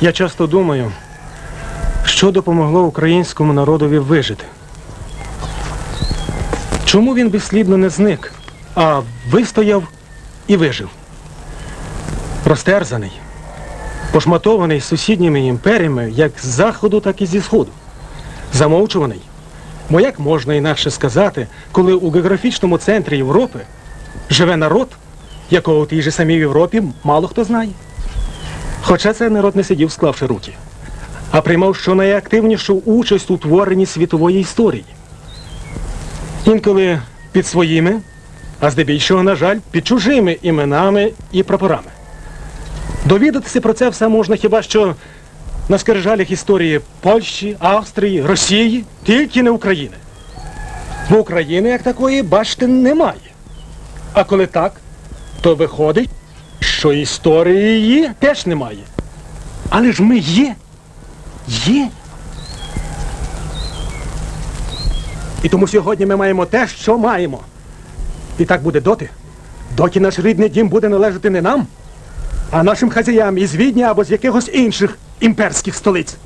Я часто думаю, що допомогло українському народові вижити. Чому він безслідно не зник, а вистояв і вижив? Розтерзаний, пошматований сусідніми імперіями як з заходу, так і зі сходу. Замовчуваний. Бо як можна інакше сказати, коли у географічному центрі Європи живе народ, якого в тій же самій Європі мало хто знає? Хоча цей народ не сидів, склавши руки, а приймав щонайактивнішу участь у творенні світової історії. Інколи під своїми, а здебільшого, на жаль, під чужими іменами і прапорами. Довідатися про це все можна хіба що на скрижалях історії Польщі, Австрії, Росії, тільки не України. Бо України як такої, бачите, немає. А коли так, то виходить, що історії її теж немає. Але ж ми є. Є. І тому сьогодні ми маємо те, що маємо. І так буде доти, доки наш рідний дім буде належати не нам, а нашим хазяям із Відня або з якихось інших імперських столиць.